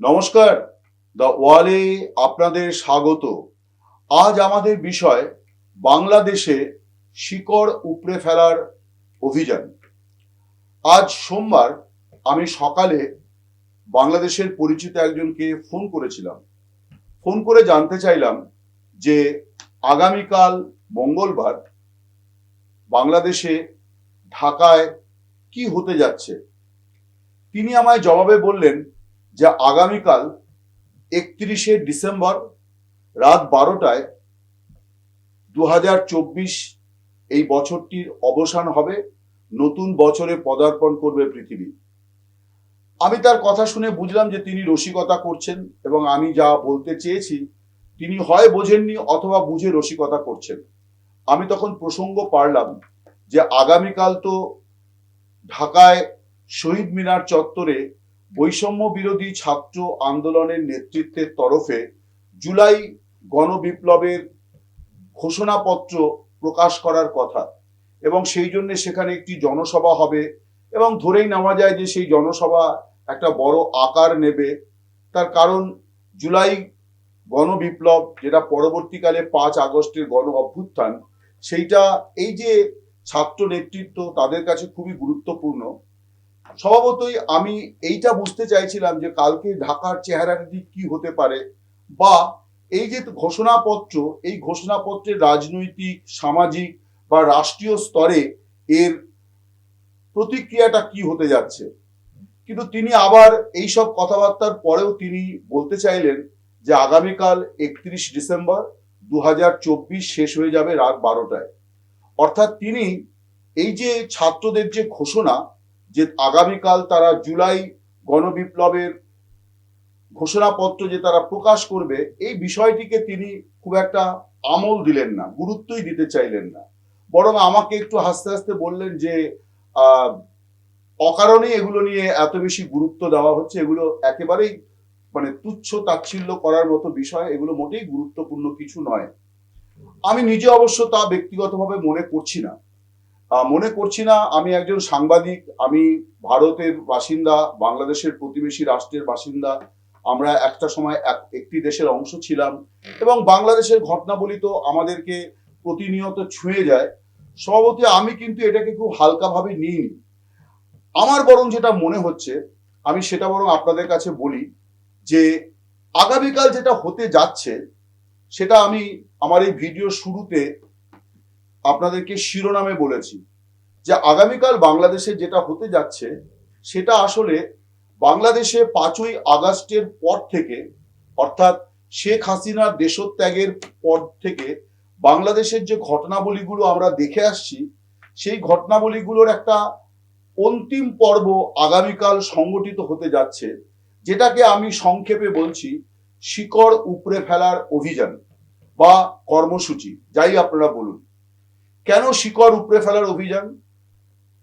নমস্কার দ্য ওয়ালে আপনাদের স্বাগত। আজ আমাদের বিষয় বাংলাদেশে শিকড় উপড়ে ফেলার অভিযান। আজ সোমবার আমি সকালে বাংলাদেশের পরিচিত একজনকে ফোন করেছিলাম। ফোন করে জানতে চাইলাম যে আগামীকাল মঙ্গলবার বাংলাদেশে ঢাকায় কি হতে যাচ্ছে। তিনি আমায় জবাবে বললেন যে আগামীকাল একত্রিশে ডিসেম্বর রাত বারোটায় দু এই বছরটির অবসান হবে। নতুন বছরে পদার্পণ করবে পৃথিবী। আমি তার কথা শুনে বুঝলাম যে তিনি রসিকতা করছেন এবং আমি যা বলতে চেয়েছি, তিনি হয় বোঝেননি অথবা বুঝে রসিকতা করছেন। আমি তখন প্রসঙ্গ পারলাম যে আগামীকাল তো ঢাকায় শহীদ মিনার চত্বরে বৈষম্য বিরোধী ছাত্র আন্দোলনের নেতৃত্বের তরফে জুলাই গণবিপ্লবের ঘোষণাপত্র প্রকাশ করার কথা এবং সেই জন্য সেখানে একটি জনসভা হবে এবং ধরেই নেওয়া যায় যে সেই জনসভা একটা বড় আকার নেবে। তার কারণ জুলাই গণবিপ্লব যেটা পরবর্তীকালে পাঁচ আগস্টের গণ অভ্যুত্থান, সেইটা এই যে ছাত্র নেতৃত্ব তাদের কাছে খুবই গুরুত্বপূর্ণ। স্বভাবতই আমি এইটা বুঝতে চাইছিলাম যে কালকে ঢাকার চেহারাটি কি হতে পারে বা এই যে ঘোষণাপত্র, এই ঘোষণাপত্রের রাজনৈতিক, সামাজিক বা রাষ্ট্রীয় স্তরে এর প্রতিক্রিয়াটা কি হতে যাচ্ছে? কিন্তু তিনি আবার এই সব কথাবার্তার পরেও তিনি বলতে চাইলেন যে আগামীকাল একত্রিশ ডিসেম্বর দু হাজার চব্বিশ শেষ হয়ে যাবে রাত বারোটায়। অর্থাৎ তিনি এই যে ছাত্রদের যে ঘোষণা যে আগামীকাল তারা জুলাই গণবিপ্লবের ঘোষণাপত্র যে তারা প্রকাশ করবে এই বিষয়টিকে তিনি খুব একটা আমল দিলেন না গুরুত্বই দিতে চাইলেন না। বরং আমাকে একটু হাসতে হাসতে বললেন যে আহ, অকারণেই এগুলো নিয়ে এত বেশি গুরুত্ব দেওয়া হচ্ছে এগুলো একেবারেই মানে তুচ্ছ তাচ্ছিল্য করার মতো বিষয় এগুলো মোটেই গুরুত্বপূর্ণ কিছু নয়। আমি নিজে অবশ্য তা ব্যক্তিগতভাবে মনে করছি না। মনে করছি না, আমি একজন সাংবাদিক, আমি ভারতের বাসিন্দা, বাংলাদেশের প্রতিবেশী রাষ্ট্রের বাসিন্দা, আমরা একটা সময় এক- একটি দেশের অংশ ছিলাম, এবং বাংলাদেশের ঘটনাবলী তো আমাদেরকে প্রতিনিয়ত ছুঁয়ে যায়। স্বভাবতই আমি কিন্তু এটাকে খুব হালকাভাবে নিইনি। আমার বরং যেটা মনে হচ্ছে, আমি সেটা বরং আপনাদের কাছে বলি যে, আগামীকাল যেটা হতে যাচ্ছে, সেটা আমি আমার এই ভিডিও শুরুতে আপনাদেরকে শিরোনামে বলেছি যে আগামীকাল বাংলাদেশে যেটা হতে যাচ্ছে, সেটা আসলে বাংলাদেশে পাঁচই আগস্টের পর থেকে, অর্থাৎ শেখ হাসিনার দেশত্যাগের পর থেকে বাংলাদেশের যে ঘটনাবলীগুলো আমরা দেখে আসছি, সেই ঘটনাবলীগুলোর একটা অন্তিম পর্ব আগামীকাল সংগঠিত হতে যাচ্ছে, যেটাকে আমি সংক্ষেপে বলছি শিকড় উপড়ে ফেলার অভিযান বা কর্মসূচি, যাই আপনারা বলুন। কেন শিকড় উপড়ে ফেলার অভিযান?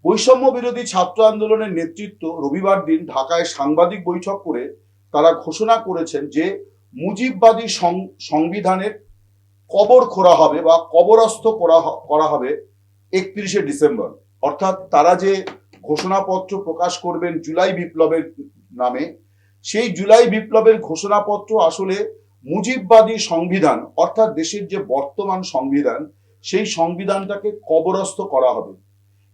বৈষম্য বিরোধী ছাত্র আন্দোলনের নেতৃত্ব রবিবার দিন ঢাকায় সাংবাদিক বৈঠক করে তারা ঘোষণা করেছেন যে মুজিববাদী সংবিধানের কবর খোঁড়া হবে বা কবরস্থ করা করা হবে একত্রিশে ডিসেম্বর। অর্থাৎ তারা যে ঘোষণাপত্র প্রকাশ করবেন জুলাই বিপ্লবের নামে, সেই জুলাই বিপ্লবের ঘোষণাপত্র আসলে মুজিববাদী সংবিধান, অর্থাৎ দেশের যে বর্তমান সংবিধান সেই সংবিধানটাকে কবরস্থ করা হবে।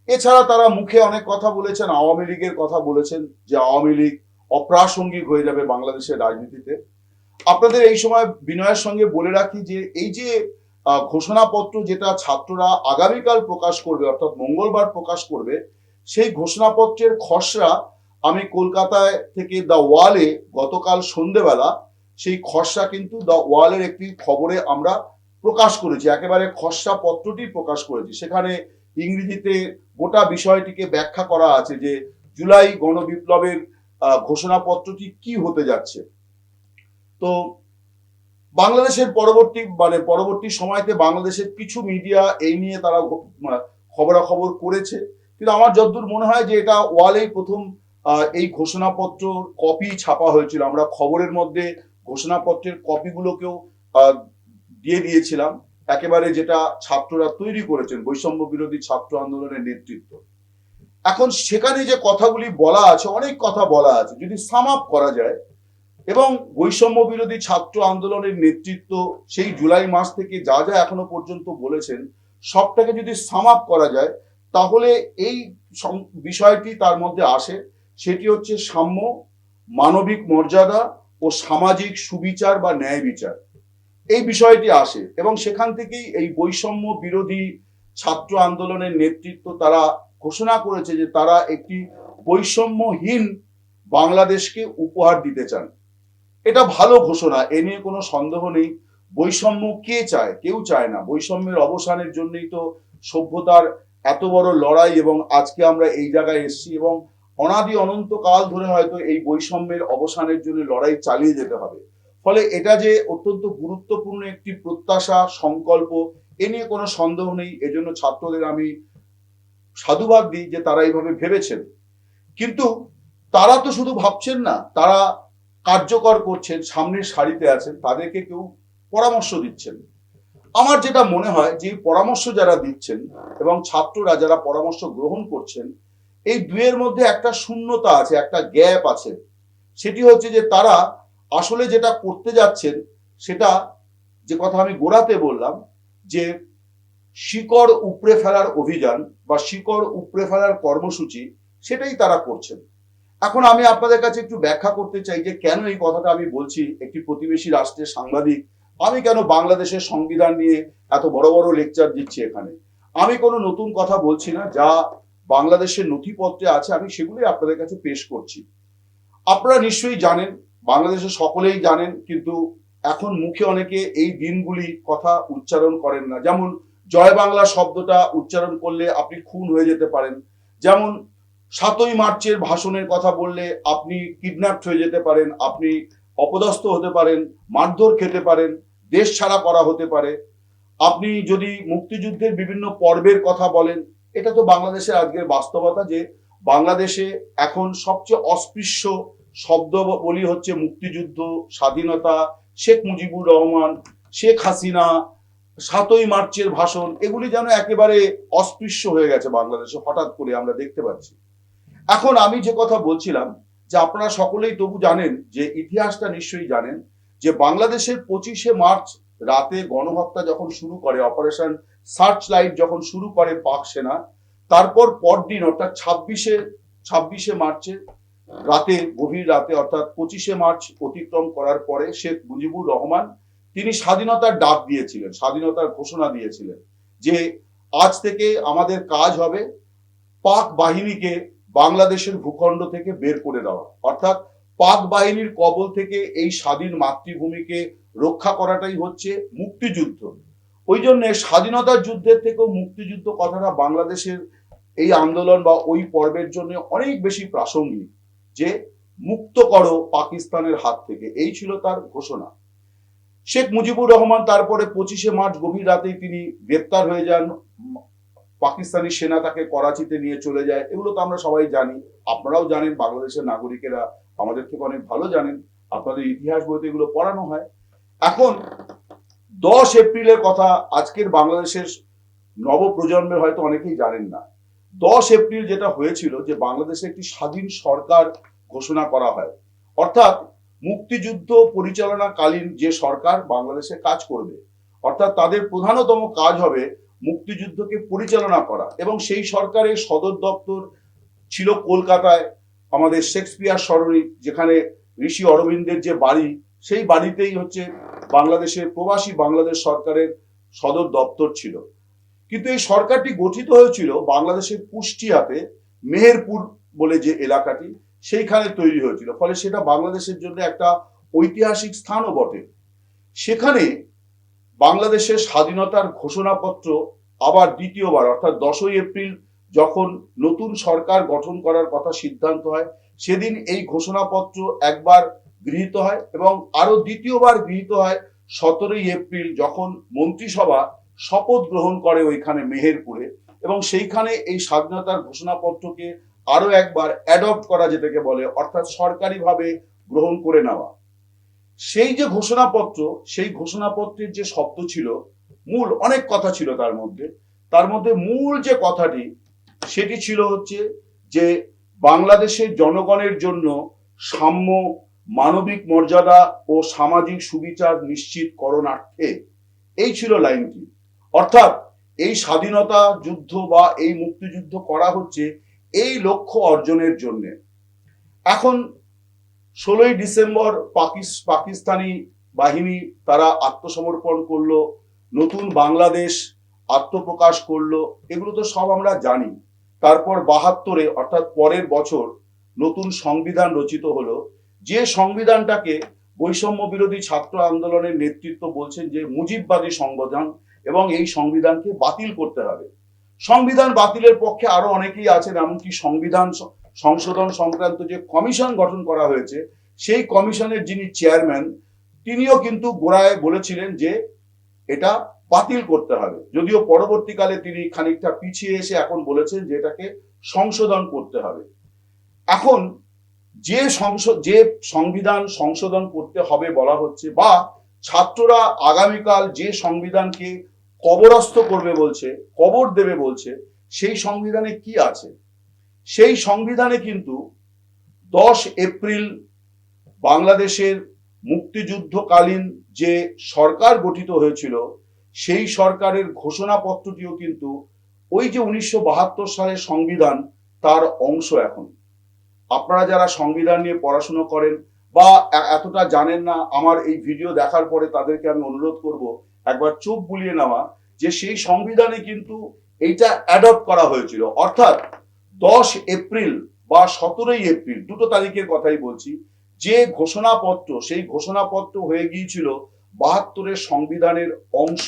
এছাড়া তারা মুখে অনেক কথা বলেছেন, আওয়ামী লীগের কথা বলেছেন যে আওয়ামী লীগ অপ্রাসঙ্গিক হয়ে যাবে বাংলাদেশের রাজনীতিতে। আপনাদের এই সময় বিনয়ের সঙ্গে বলে রাখি যে এই যে ঘোষণাপত্র যেটা ছাত্ররা আগামীকাল প্রকাশ করবে, অর্থাৎ মঙ্গলবার প্রকাশ করবে, সেই ঘোষণাপত্রের খসড়া আমি কলকাতায় থেকে দ্য ওয়ালে গতকাল সন্ধেবেলা, সেই খসড়া কিন্তু দ্য ওয়ালের একটি খবরে আমরা প্রকাশ করেছি, একেবারে খসড়া পত্রটি প্রকাশ করেছি। সেখানে ইংরেজিতে গোটা বিষয়টিকে ব্যাখ্যা করা আছে যে জুলাই গণবিপ্লবের ঘোষণাপত্রটি কি হতে যাচ্ছে। তো বাংলাদেশের পরবর্তী মানে পরবর্তী সময়তে বাংলাদেশের কিছু মিডিয়া এই নিয়ে তারা মানে খবরাখবর করেছে। কিন্তু আমার যতদূর মনে হয় যে এটা ওয়ালেই প্রথম এই ঘোষণাপত্র কপি ছাপা হয়েছিল। আমরা খবরের মধ্যে ঘোষণাপত্রের কপিগুলোকেও দিয়ে দিয়েছিলাম। একেবারে যেটা ছাত্ররা তৈরি করেছেন, বৈষম্য বিরোধী ছাত্র আন্দোলনের নেতৃত্ব। এখন সেখানে যে কথাগুলি বলা আছে, অনেক কথা বলা আছে, যদি সাম আপ করা যায়, এবং বৈষম্য বিরোধী ছাত্র আন্দোলনের নেতৃত্ব সেই জুলাই মাস থেকে যা যা এখনও পর্যন্ত বলেছেন, সবটাকে যদি সাম করা যায়, তাহলে এই বিষয়টি তার মধ্যে আসে। সেটি হচ্ছে সাম্য, মানবিক মর্যাদা ও সামাজিক সুবিচার বা ন্যায় বিচার। এই বিষয়টি আসে এবং সেখান থেকেই এই বৈষম্য বিরোধী ছাত্র আন্দোলনের নেতৃত্ব তারা ঘোষণা করেছে যে তারা একটি বৈষম্যহীন বাংলাদেশকে উপহার দিতে চান। এটা ভালো ঘোষণা, এ নিয়ে কোনো সন্দেহ নেই। বৈষম্য কে চায়? কেউ চায় না। বৈষম্যের অবসানের জন্যই তো সভ্যতার এত বড় লড়াই এবং আজকে আমরা এই জায়গায় এসেছি এবং অনাদি অনন্ত কাল ধরে হয়তো এই বৈষম্যের অবসানের জন্য লড়াই চালিয়ে যেতে হবে। ফলে এটা যে অত্যন্ত গুরুত্বপূর্ণ একটি প্রত্যাশা, সংকল্প, এ নিয়ে কোনো সন্দেহ নেই। এজন্য ছাত্রদের আমি সাধুবাদ দিই যে তারা এইভাবে ভেবেছেন। কিন্তু তারা তো শুধু ভাবছেন না, তারা কার্যকর করছেন, সামনের সারিতে আছেন, তাদেরকে কেউ পরামর্শ দিচ্ছেন। আমার যেটা মনে হয়, যে পরামর্শ যারা দিচ্ছেন এবং ছাত্ররা যারা পরামর্শ গ্রহণ করছেন, এই দুয়ের মধ্যে একটা শূন্যতা আছে, একটা গ্যাপ আছে। সেটি হচ্ছে যে তারা আসলে যেটা করতে যাচ্ছেন, সেটা যে কথা আমি গোড়াতে বললাম, যে শিকড় উপড়ে ফেলার অভিযান বা শিকড় উপড়ে ফেলার কর্মসূচি, সেটাই তারা করছেন। এখন আমি আপনাদের কাছে একটু ব্যাখ্যা করতে চাই যে কেন এই কথাটা আমি বলছি একটি প্রতিবেশী রাষ্ট্রের সাংবাদিক, আমি কেন বাংলাদেশের সংবিধান নিয়ে এত বড় বড় লেকচার দিচ্ছি এখানে? আমি কোনো নতুন কথা বলছি না, যা বাংলাদেশের নথিপত্রে আছে, আমি সেগুলোই আপনাদের কাছে পেশ করছি। আপনারা নিশ্চয়ই জানেন বাংলাদেশের সকলেই জানেন, কিন্তু এখন মুখে অনেকে এই দিনগুলি কথা উচ্চারণ করেন না। যেমন, জয় বাংলা শব্দটা উচ্চারণ করলে আপনি খুন হয়ে যেতে পারেন। যেমন, সাতই মার্চের ভাষণের কথা বললে আপনি কিডন্যাপ হয়ে যেতে পারেন, আপনি অপদস্থ হতে পারেন, মারধর খেতে পারেন, দেশ ছাড়া করা হতে পারে। আপনি যদি মুক্তিযুদ্ধের বিভিন্ন পর্বের কথা বলেন, এটা তো বাংলাদেশের আজকের বাস্তবতা যে, বাংলাদেশে এখন সবচেয়ে অস্পৃশ্য শব্দ বলি হচ্ছে মুক্তিযুদ্ধ, স্বাধীনতা, শেখ মুজিবুর রহমান, শেখ হাসিনা, সাতই মার্চের ভাষণ, এগুলি যেন একেবারে অস্পৃশ্য হয়ে গেছে বাংলাদেশে হঠাৎ করে আমরা দেখতে পাচ্ছি। এখন আমি যে কথা বলছিলাম, যে আপনারা সকলেই তবু জানেন, যে ইতিহাসটা নিশ্চয়ই জানেন, যে বাংলাদেশের পঁচিশে মার্চ রাতে গণহত্যা যখন শুরু করে, অপারেশন সার্চ লাইট যখন শুরু করে পাক সেনা, তারপর পরদিন অর্থাৎ ছাব্বিশে ছাব্বিশে মার্চে রাতে, গভীর রাতে, অর্থাৎ পঁচিশে মার্চ অতিক্রম করার পরে শেখ মুজিবুর রহমান তিনি স্বাধীনতার ডাক দিয়েছিলেন, স্বাধীনতার ঘোষণা দিয়েছিলেন যে আজ থেকে আমাদের কাজ হবে পাক বাহিনীকে বাংলাদেশের ভূখণ্ড থেকে বের করে দেওয়া। অর্থাৎ পাক বাহিনীর কবল থেকে এই স্বাধীন মাতৃভূমিকে রক্ষা করাটাই হচ্ছে মুক্তিযুদ্ধ। ওই জন্য স্বাধীনতার যুদ্ধের থেকেও মুক্তিযুদ্ধ কথাটা বাংলাদেশের এই আন্দোলন বা ওই পর্বের জন্য অনেক বেশি প্রাসঙ্গিক। যে মুক্ত করো পাকিস্তানের হাত থেকে। এই ছিল তার ঘোষণা। শেখ মুজিবুর রহমান তারপরে পঁচিশে মার্চ গভীর রাতেই তিনি গ্রেপ্তার হয়ে যান। পাকিস্তানি সেনা তাকে করাচিতে নিয়ে চলে যায়। এগুলো তো আমরা সবাই জানি। আপনারাও জানেন, বাংলাদেশের নাগরিকেরা আমাদের থেকে অনেক ভালো জানেন। আপনাদের ইতিহাস বইতে এগুলো পড়ানো হয়। এখন দশ এপ্রিলের কথা আজকের বাংলাদেশের নবপ্রজন্মের হয়তো অনেকেই জানেন না। দশ এপ্রিল যেটা হয়েছিল যে বাংলাদেশে একটি স্বাধীন সরকার ঘোষণা করা হয়। অর্থাৎ মুক্তিযুদ্ধ পরিচালনাকালীন যে সরকার বাংলাদেশে কাজ করবে, অর্থাৎ তাদের প্রধানতম কাজ হবে মুক্তিযুদ্ধকে পরিচালনা করা। এবং সেই সরকারের সদর দপ্তর ছিল কলকাতায়, আমাদের শেক্সপিয়ার সরণি, যেখানে ঋষি অরবিন্দের যে বাড়ি, সেই বাড়িতেই হচ্ছে বাংলাদেশের প্রবাসী বাংলাদেশ সরকারের সদর দপ্তর ছিল। কিন্তু এই সরকারটি গঠিত হয়েছিল বাংলাদেশের কুষ্টিয়াতে, মেহেরপুর বলে যে এলাকাটি সেইখানে তৈরি হয়েছিল। ফলে সেটা বাংলাদেশের জন্য একটা ঐতিহাসিক স্থানও বটে। সেখানে বাংলাদেশের স্বাধীনতার ঘোষণাপত্র আবার দ্বিতীয়বার, অর্থাৎ দশই এপ্রিল যখন নতুন সরকার গঠন করার কথা সিদ্ধান্ত হয়, সেদিন এই ঘোষণাপত্র একবার গৃহীত হয় এবং আরও দ্বিতীয়বার গৃহীত হয় সতেরোই এপ্রিল যখন মন্ত্রিসভা শপথ গ্রহণ করে ওইখানে মেহেরপুরে এবং সেইখানে এই স্বাধীনতার ঘোষণাপত্রকে আরও একবার অ্যাডপ্ট করা যেটাকে বলে, অর্থাৎ সরকারিভাবে গ্রহণ করে নেওয়া। সেই যে ঘোষণাপত্র, সেই ঘোষণাপত্রের যে শব্দ ছিল, মূল অনেক কথা ছিল তার মধ্যে। তার মধ্যে মূল যে কথাটি, সেটি ছিল হচ্ছে যে বাংলাদেশের জনগণের জন্য সাম্য মানবিক মর্যাদা ও সামাজিক সুবিচার নিশ্চিত করণার্থে। এই ছিল লাইনটি। অর্থাৎ এই স্বাধীনতা যুদ্ধ বা এই মুক্তিযুদ্ধ করা হচ্ছে এই লক্ষ্য অর্জনের জন্য। এখন ষোলোই ডিসেম্বর পাকিস্তানি বাহিনী তারা আত্মসমর্পণ করল, নতুন বাংলাদেশ আত্মপ্রকাশ করল, এগুলো তো সব আমরা জানি। তারপর বাহাত্তরে, অর্থাৎ পরের বছর, নতুন সংবিধান রচিত হলো। যে সংবিধানটাকে বৈষম্য বিরোধী ছাত্র আন্দোলনের নেতৃত্ব বলছেন যে মুজিববাদী সংবিধান এবং এই সংবিধানকে বাতিল করতে হবে। সংবিধান বাতিলের পক্ষে আরও অনেকেই আছেন, এমনকি সংবিধান সংশোধন সংক্রান্ত যে কমিশন গঠন করা হয়েছে, সেই কমিশনের যিনি চেয়ারম্যান, তিনিও কিন্তু গোড়ায় বলেছিলেন যে এটা বাতিল করতে হবে। যদিও পরবর্তীকালে তিনি খানিকটা পিছিয়ে এসে এখন বলেছেন যে এটাকে সংশোধন করতে হবে। এখন যে সংসদ যে সংবিধান সংশোধন করতে হবে বলা হচ্ছে বা ছাত্ররা আগামীকাল যে সংবিধানকে কবরস্থ করবে বলছে, কবর দেবে বলছে, সেই সংবিধানে কি আছে? সেই সংবিধানে কিন্তু দশ এপ্রিল বাংলাদেশের মুক্তিযুদ্ধকালীন যে সরকার গঠিত হয়েছিল, সেই সরকারের ঘোষণাপত্রটিও কিন্তু ওই যে উনিশশো বাহাত্তর সালের সংবিধান তার অংশ এখন। আপনারা যারা সংবিধান নিয়ে পড়াশোনা করেন বা এতটা জানেন না, আমার এই ভিডিও দেখার পরে তাদেরকে আমি অনুরোধ করব একবার চোখ বুলিয়ে নেওয়া যে সেই সংবিধানে কিন্তু এইটা অ্যাডপ্ট করা হয়েছিল। অর্থাৎ দশ এপ্রিল বা সতেরোই এপ্রিল, দুটো তারিখের কথাই বলছি, যে ঘোষণাপত্র, সেই ঘোষণাপত্র হয়ে গিয়েছিল বাহাত্তরের সংবিধানের অংশ।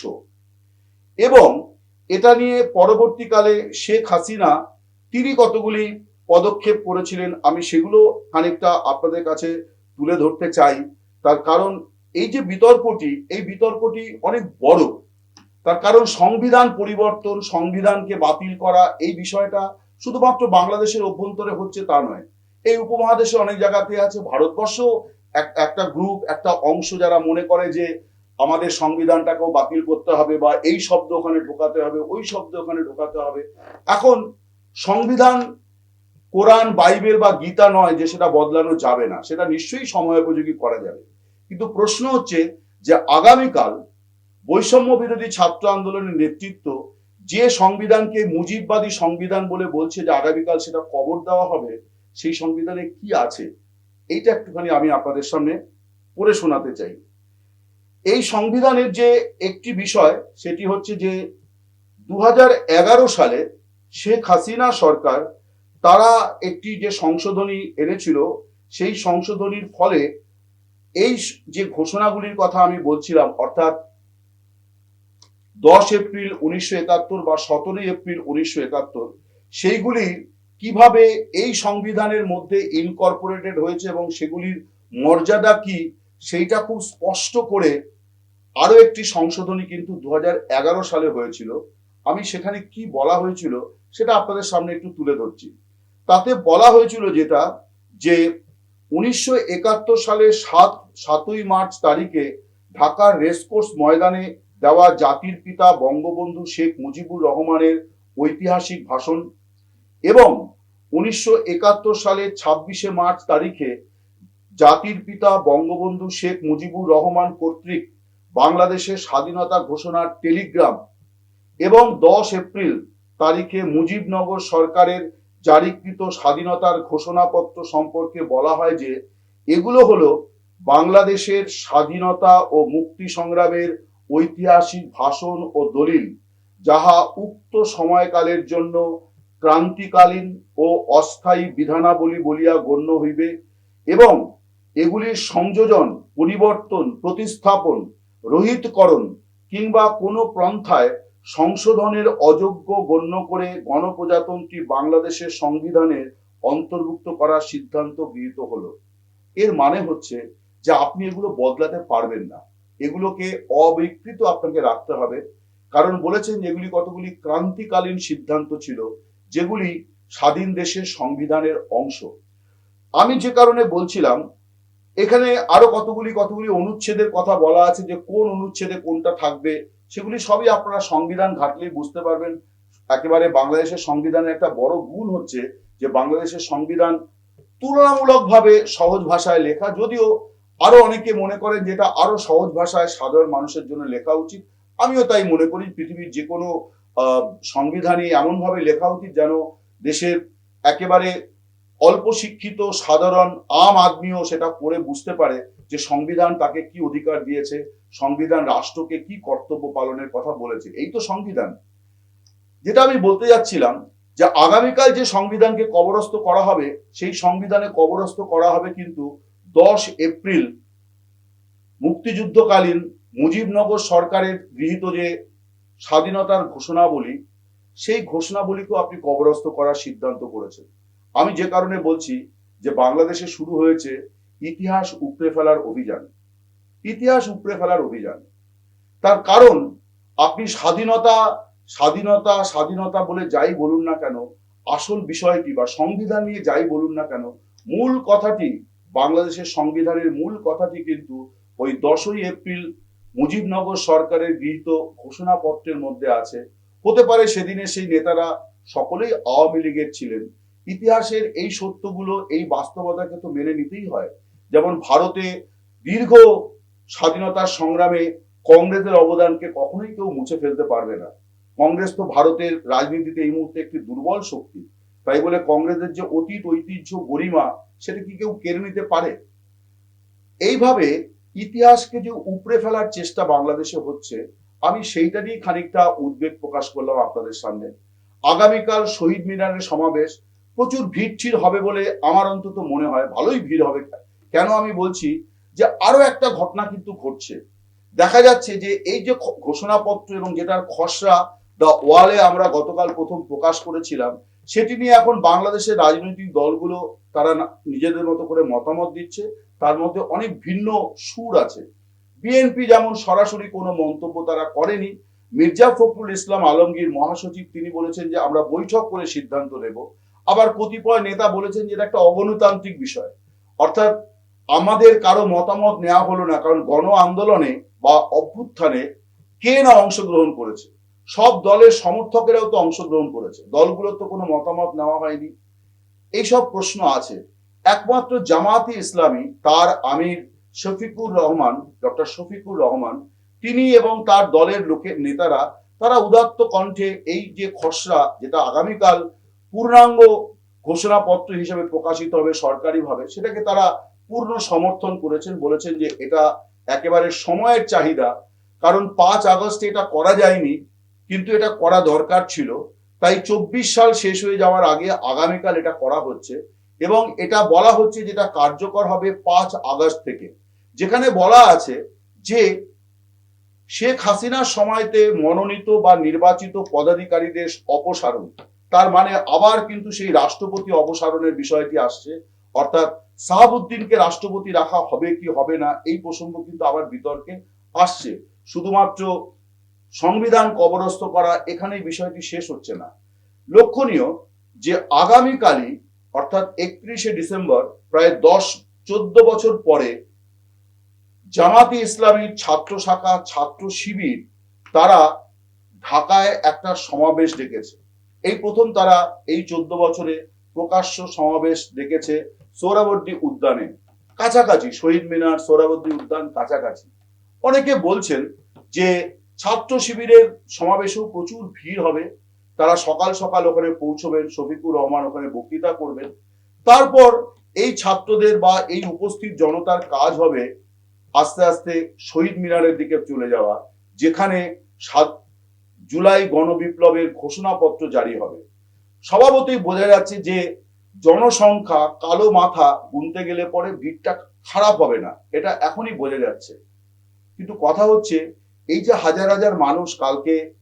এবং এটা নিয়ে পরবর্তীকালে শেখ হাসিনা তিনি কতগুলি পদক্ষেপ করেছিলেন আমি সেগুলো খানিকটা আপনাদের কাছে তুলে ধরতে চাই। তার কারণ এই যে বিতর্কটি, এই বিতর্কটি অনেক বড়। তার কারণ সংবিধান পরিবর্তন, সংবিধানকে বাতিল করা, এই বিষয়টা শুধুমাত্র বাংলাদেশের অভ্যন্তরে হচ্ছে তা নয়। এই উপমহাদেশে অনেক জায়গাতে আছে ভারতবর্ষ এক- একটা গ্রুপ একটা অংশ যারা মনে করে যে আমাদের সংবিধানটাকেও বাতিল করতে হবে বা এই শব্দ ওখানে ঢোকাতে হবে, ওই শব্দ ওখানে ঢোকাতে হবে। এখন সংবিধান, কোরআন, বাইবেল বা গীতা নয় যে সেটা বদলানো যাবে না, সেটা নিশ্চয়ই সময়োপযোগী করা যাবে। কিন্তু প্রশ্ন হচ্ছে যে আগামীকাল বৈষম্য বিরোধী ছাত্র আন্দোলনের নেতৃত্ব যে সংবিধানকে মুজিববাদী সংবিধান বলে বলছে যে আগামীকাল সেটা কবর দেওয়া হবে, সেই সংবিধানে কি আছে? এইটা একটুখানি আমি আপনাদের সামনে পড়ে শোনাতে চাই। এই সংবিধানের যে একটি বিষয়, সেটি হচ্ছে যে দু হাজার এগারো সালে শেখ হাসিনা সরকার, তারা একটি যে সংশোধনী এনেছিল, সেই সংশোধনীর ফলে এই যে ঘোষণাগুলির কথা আমি বলছিলাম, অর্থাৎ দশ এপ্রিল উনিশশো একাত্তর বা সতেরোই এপ্রিল উনিশশো একাত্তর, সেইগুলি কীভাবে এই সংবিধানের মধ্যে ইনকর্পোরেটেড হয়েছে এবং সেগুলির মর্যাদা কি, সেইটা খুব স্পষ্ট করে আরও একটি সংশোধনী কিন্তু দু হাজার এগারো সালে হয়েছিল। আমি সেখানে কি বলা হয়েছিল সেটা আপনাদের সামনে একটু তুলে ধরছি। তাতে বলা হয়েছিল যেটা যে উনিশশো সালের সাত সাতই মার্চ তারিখে ঢাকার রেসকোর্স ময়দানে দেওয়া জাতির পিতা বঙ্গবন্ধু শেখ মুজিবুর রহমানের ঐতিহাসিক ভাষণ এবং উনিশশো একাত্তর সালের ছাব্বিশে মার্চ তারিখে জাতির পিতা বঙ্গবন্ধু শেখ মুজিবুর রহমান কর্তৃক বাংলাদেশের স্বাধীনতা ঘোষণার টেলিগ্রাম এবং দশ এপ্রিল তারিখে মুজিবনগর সরকারের জারিকৃত স্বাধীনতার ঘোষণাপত্র সম্পর্কে বলা হয় যে এগুলো হলো বাংলাদেশের স্বাধীনতা ও মুক্তি সংগ্রামের ঐতিহাসিক ভাষণ ও দলিল, যাহা উক্ত সময়কালের জন্য ক্রান্তিকালীন ও অস্থায়ী বিধানাবলী বলিয়া গণ্য হইবে এবং এগুলির সংযোজন, পরিবর্তন, প্রতিস্থাপন, রহিতকরণ কিংবা কোনো পন্থায় সংশোধনের অযোগ্য গণ্য করে গণপ্রজাতন্ত্রী বাংলাদেশের সংবিধানের অন্তর্ভুক্ত করার সিদ্ধান্ত গৃহীত হলো। এর মানে হচ্ছে যে আপনি এগুলো বদলাতে পারবেন না। এগুলোকে অবিকৃত আপনাকে রাখতে হবে। কারণ বলেছেন যে এগুলি কতগুলি ক্রান্তিকালীন সিদ্ধান্ত ছিল, যেগুলি স্বাধীন দেশের সংবিধানের অংশ। আমি যে কারণে বলছিলাম, এখানে আরও কতগুলি কতগুলি অনুচ্ছেদের কথা বলা আছে যে কোন অনুচ্ছেদে কোনটা থাকবে, সেগুলি সবই আপনারা সংবিধান ঘাটলেই বুঝতে পারবেন। একেবারে বাংলাদেশের সংবিধানের একটা বড় গুণ হচ্ছে যে বাংলাদেশের সংবিধান তুলনামূলকভাবে সহজ ভাষায় লেখা, যদিও আরও অনেকে মনে করেন যেটা আরও সহজ ভাষায় সাধারণ মানুষের জন্য লেখা উচিত। আমিও তাই মনে করি পৃথিবীর যে কোনো আহ, সংবিধানই এমনভাবে লেখা উচিত যেন দেশের একেবারে অল্প শিক্ষিত সাধারণ আম আদমিও সেটা পড়ে বুঝতে পারে যে সংবিধান তাকে কি অধিকার দিয়েছে সংবিধান রাষ্ট্রকে কি কর্তব্য পালনের কথা বলেছে। এই তো সংবিধান। যেটা আমি বলতে যাচ্ছিলাম যে আগামীকাল যে সংবিধানকে কবরস্থ করা হবে সেই সংবিধানে কবরস্থ করা হবে কিন্তু দশ এপ্রিল মুক্তিযুদ্ধকালীন মুজিবনগর সরকারের গৃহীত যে স্বাধীনতার ঘোষণাবলী, সেই ঘোষণাবলীকেও আপনি কবরস্থ করার সিদ্ধান্ত করেছেন। আমি যে কারণে বলছি যে বাংলাদেশে শুরু হয়েছে ইতিহাস উপড়ে ফেলার অভিযান। ইতিহাস উপড়ে ফেলার অভিযান। তার কারণ, আপনি স্বাধীনতা স্বাধীনতা স্বাধীনতা বলে যাই বলুন না কেন, আসল বিষয়টি বা সংবিধান নিয়ে যাই বলুন না কেন, মূল কথাটি বাংলাদেশের সংবিধানের মূল কথাটি কিন্তু ওই দশই এপ্রিল মুজিবনগর সরকারের গৃহীত ঘোষণাপত্রের মধ্যে আছে। হতে পারে সেদিনে সেই নেতারা সকলেই আওয়ামী লীগের ছিলেন। ইতিহাসের এই সত্যগুলো, এই বাস্তবতাকে তো মেনে নিতেই হয়। যেমন ভারতে দীর্ঘ স্বাধীনতার সংগ্রামে কংগ্রেসের অবদানকে কখনোই কেউ মুছে ফেলতে পারবে না। কংগ্রেস তো ভারতের রাজনীতিতে এই মুহূর্তে একটি দুর্বল শক্তি। তাই বলে কংগ্রেসের যে অতীত ঐতিহ্য গরিমা, সেটা কি কেউ কেড়ে নিতে পারে? এইভাবে ইতিহাসকে যে উপড়ে ফেলার চেষ্টা বাংলাদেশে হচ্ছে, আমি সেইটা নিয়ে খানিকটা উদ্বেগ প্রকাশ করলাম আপনাদের সামনে। আগামীকাল শহীদ মিনারের সমাবেশ, প্রচুর ভিড় টিড় হবে বলে আমার অন্তত মনে হয়, ভালোই ভিড় হবে। কেন আমি বলছি যে আরও একটা ঘটনা কিন্তু ঘটছে। দেখা যাচ্ছে যে এই যে ঘোষণাপত্র এবং যেটার খসড়া দ্য ওয়ালে আমরা গতকাল প্রথম প্রকাশ করেছিলাম সেটি নিয়ে এখন বাংলাদেশের রাজনৈতিক দলগুলো তারা নিজেদের মতো করে মতামত দিচ্ছে। তার মধ্যে অনেক ভিন্ন সুর আছে। বিএনপি যেমন সরাসরি কোনো মন্তব্য তারা করেনি। মির্জা ফখরুল ইসলাম আলমগীর মহাসচিব তিনি বলেছেন যে, আমরা বৈঠক করে সিদ্ধান্ত নেব। আবার কতিপয় নেতা বলেছেন যে, এটা একটা অগণতান্ত্রিক বিষয়। অর্থাৎ আমাদের কারও মতামত নেওয়া হলো না, কারণ গণ আন্দোলনে বা অভ্যুত্থানে কে না অংশগ্রহণ করেছে? সব দলের সমর্থকেরাও তো অংশগ্রহণ করেছে। দলগুলোর তো কোনো মতামত নেওয়া হয়নি। এইসব প্রশ্ন আছে। একমাত্র জামাতি ইসলামী তার আমির শফিকুর রহমান, ডক্টর শফিকুর রহমান, তিনি এবং তার দলের লোকের নেতারা, তারা উদাত্ত কণ্ঠে এই যে খসড়া, যেটা আগামীকাল পূর্ণাঙ্গ ঘোষণাপত্র হিসেবে প্রকাশিত হবে সরকারিভাবে, সেটাকে তারা পূর্ণ সমর্থন করেছেন, বলেছেন যে এটা একেবারে সময়ের চাহিদা। কারণ পাঁচ আগস্টে এটা করা যায়নি। কিন্তু এটা করা দরকার ছিল। তাই চব্বিশ সাল শেষ হয়ে যাওয়ার আগে আগামীকাল এটা করা হচ্ছে এবং এটা বলা হচ্ছে যেটা কার্যকর হবে পাঁচ আগস্ট থেকে। যেখানে বলা আছে যে শেখ হাসিনার সময়তে মনোনীত বা নির্বাচিত পদাধিকারীদের অপসারণ, তার মানে আবার কিন্তু সেই রাষ্ট্রপতি অপসারণের বিষয়টি আসছে। অর্থাৎ সাহাবুদ্দিনকে রাষ্ট্রপতি রাখা হবে কি হবে না, এই প্রসঙ্গ কিন্তু আবার বিতর্কে আসছে। শুধুমাত্র সংবিধান কবরস্থ করা, এখানেই বিষয়টি শেষ হচ্ছে না। লক্ষণীয় যে আগামীকালই, অর্থাৎ একত্রিশে ডিসেম্বর, প্রায় দশ, চোদ্দ বছর পরে জামাতি ইসলামীর ছাত্র শাখা, ছাত্র শিবির, তারা ঢাকায় একটা সমাবেশ ডেকেছে। এই প্রথম তারা এই চোদ্দ বছরে প্রকাশ্য সমাবেশ ডেকেছে সোহরাবর্দী উদ্যানে। কাছাকাছি, শহীদ মিনার, সোহরাবর্দী উদ্যান কাছাকাছি। অনেকে বলছেন যে ছাত্র শিবিরের সমাবেশেও প্রচুর ভিড় হবে। তারা সকাল সকাল ওখানে পৌঁছবেন, শফিকুর রহমান ওখানে বক্তৃতা করবেন। তারপর এই ছাত্রদের বা এই উপস্থিত জনতার কাজ হবে আস্তে আস্তে শহীদ মিনারের দিকে চলে যাওয়া, যেখানে সাত জুলাই গণবিপ্লবের ঘোষণাপত্র জারি হবে। স্বভাবতই বোঝা যাচ্ছে যে জনসংখ্যা কালো মাথা গুনতে গেলে পরে ভিড়টা খারাপ হবে না, এটা এখনই বোঝা যাচ্ছে। কিন্তু কথা হচ্ছে এই যে হাজার হাজার মানুষ কালকে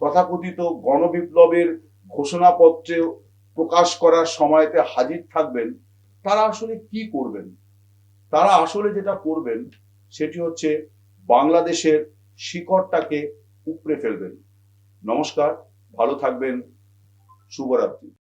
তথাকথিত গণবিপ্লবের ঘোষণাপত্রে প্রকাশ করার সময়তে হাজির থাকবেন, তারা আসলে কি করবেন? তারা আসলে যেটা করবেন, সেটি হচ্ছে বাংলাদেশের শিকড়টাকে উপড়ে ফেলবেন। নমস্কার, ভালো থাকবেন, শুভরাত্রি।